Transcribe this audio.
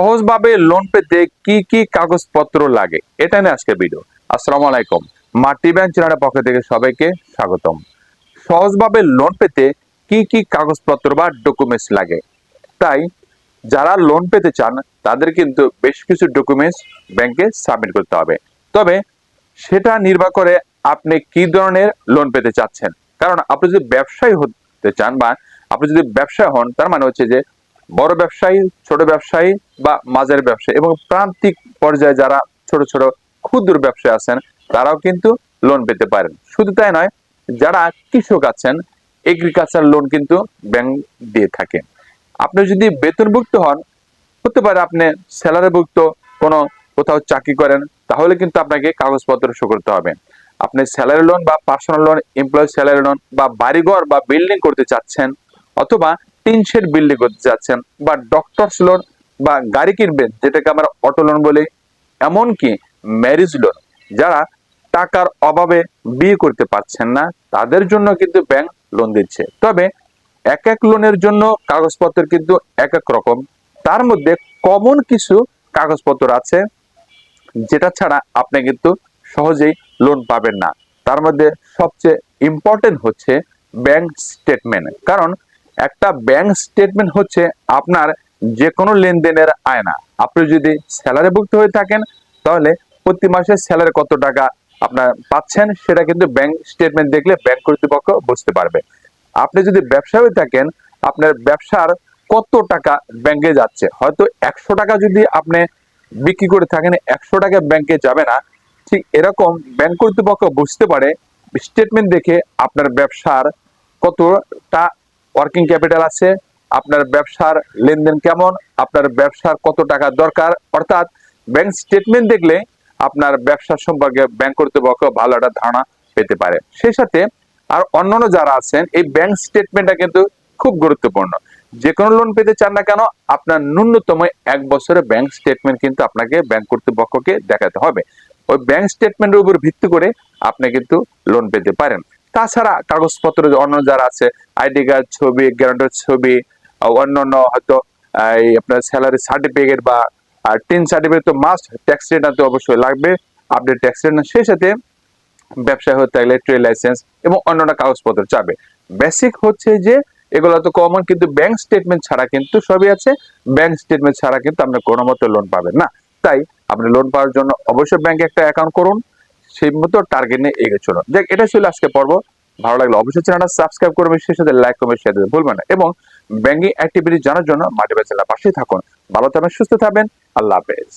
সহজভাবে লোন পেতে কি কি কাগজপত্র লাগে? এটা নিয়ে আজকে ভিডিও আসসালামু আলাইকুম। মাটি ব্যাংক চ্যানেলের পক্ষ থেকে সবাইকে স্বাগতম। সহজভাবে লোন পেতে কি কি কাগজপত্র বা ডকুমেন্টস লাগে? তাই যারা লোন পেতে চান, তাদের কিন্তু বেশ কিছু ডকুমেন্টস ব্যাংকে সাবমিট করতে হবে। তবে সেটা নির্ভর করে আপনি কি ধরনের লোন পেতে চাচ্ছেন। কারণ আপনি যদি ব্যবসায়ী হতে চান বা আপনি যদি ব্যবসায়ী হন, তার মানে হচ্ছে যে বড় ব্যবসায়ী, ছোট ব্যবসায়ী বা মাঝের ব্যবসায়ী এবং প্রান্তিক পর্যায়ে যারা ছোট ছোট, ক্ষুদ্র ব্যবসায়ী আছেন, তারাও কিন্তু লোন পেতে পারেন। শুধু তাই নয়, যারা কৃষক আছেন এগ্রিকালচার লোন কিন্তু ব্যাংক দিয়ে থাকে। আপনি যদি বেতনভুক্ত হন, হতে পারে আপনি স্যালারিভুক্ত কোনো কোথাও চাকরি করেন, তাহলে কিন্তু আপনাকে কাগজপত্র শো করতে হবে। আপনি স্যালারি লোন বা personal loan employ salary loan বা বাড়িঘর বা বিল্ডিং করতে চাচ্ছেন, অথবা টিন শেড বিল্ডিং করতে চাচ্ছেন বা ডক্টরস লোন বা গাড়ি কিনবেন, যেটাকে আমরা অটো লোন বলি, এমনকি ম্যারেজ লোন যারা টাকার অভাবে বিয়ে করতে পারছেন না, তাদের জন্য কিন্তু ব্যাংক লোন দিচ্ছে। তবে এক এক লোনের জন্য কাগজপত্র কিন্তু এক এক রকম। তার মধ্যে কমন কিছু কাগজপত্র আছে, যেটা ছাড়া আপনি কিন্তু সহজেই লোন পাবেন না। তার মধ্যে সবচেয়ে ইম্পর্টেন্ট হচ্ছে ব্যাংক স্টেটমেন্ট কারণ একটা ব্যাংক স্টেটমেন্ট হচ্ছে আপনার যে কোনো লেনদেনের আয়না। আপনি যদি স্যালারি ভুক্ত হয়ে থাকেন, তাহলে প্রতি মাসে স্যালারি কত টাকা আপনার পাচ্ছেন, সেটা কিন্তু ব্যাংক স্টেটমেন্ট দেখলে ব্যাংক কর্তৃপক্ষ বুঝতে পারবে। আপনি যদি ব্যবসা হয়ে থাকেন, আপনার ব্যবসার কত টাকা ব্যাংকে যাচ্ছে? হয়তো একশো টাকা যদি আপনি বিক্রি করে থাকেন, একশো টাকা ব্যাংকে যাবে না। ঠিক এরকম ব্যাংক কর্তৃপক্ষ বুঝতে পারে স্টেটমেন্ট দেখে আপনার ব্যবসার কতটা ওয়ার্কিং ক্যাপিটাল আছে, আপনার ব্যবসার লেনদেন কেমন, আপনার ব্যবসার কত টাকা দরকার, অর্থাৎ ব্যাংক স্টেটমেন্ট দেখলে আপনার ব্যবসা সম্পর্কে ব্যাংক কর্তৃপক্ষ ভালো একটা ধারণা পেতে পারে। সেই সাথে আর অন্যান্য যারা আছেন, এই ব্যাংক স্টেটমেন্টটা কিন্তু খুব গুরুত্বপূর্ণ। যে কোনো লোন পেতে চান না কেন, আপনার ন্যূনতম এক বছরের ব্যাংক স্টেটমেন্ট কিন্তু আপনাকে ব্যাংক কর্তৃপক্ষকে দেখাতে হবে। ওই ব্যাংক স্টেটমেন্টের উপর ভিত্তি করে আপনি কিন্তু লোন পেতে পারেন। তাছাড়া কাগজপত্র অন্য যারা আছে, আইডি কার্ড ছবি, গ্যারান্টার ছবি অন্যান্য হয়তো এই আপনার স্যালারি সার্টিফিকেট বা টেন সার্টিফিকেট তো মাস্ট ট্যাক্স রিটার্ন তো অবশ্যই লাগবে। আপডেট ট্যাক্স রিটার্ন সেই সাথে ব্যবসা হতে থাকলে ট্রেড লাইসেন্স এবং অন্যান্য কাগজপত্র চাবে। বেসিক হচ্ছে যে, এগুলো তো কমন কিন্তু ব্যাংক স্টেটমেন্ট ছাড়া কিন্তু সবই আছে। ব্যাংক স্টেটমেন্ট ছাড়া কিন্তু আপনি কোনো মতো লোন পাবেন না। তাই আপনি লোন পাওয়ার জন্য অবশ্যই ব্যাংকে একটা অ্যাকাউন্ট করুন। সেই মতো টার্গেট নিয়ে এগিয়ে দেখ এটা ছিল আজকে পর্ব। ভালো লাগলে অবশ্যই চ্যানেলটা সাবস্ক্রাইব করবে, সেই সাথে লাইক কমেন্ট শেয়ার ভুলবেন না। এবং ব্যাঙ্কিং অ্যাক্টিভিটি জানার জন্য মাটি চ্যানেলের পাশেই থাকুন। ভালো থাকবেন, সুস্থ থাকবেন। আল্লাহ হাফেজ।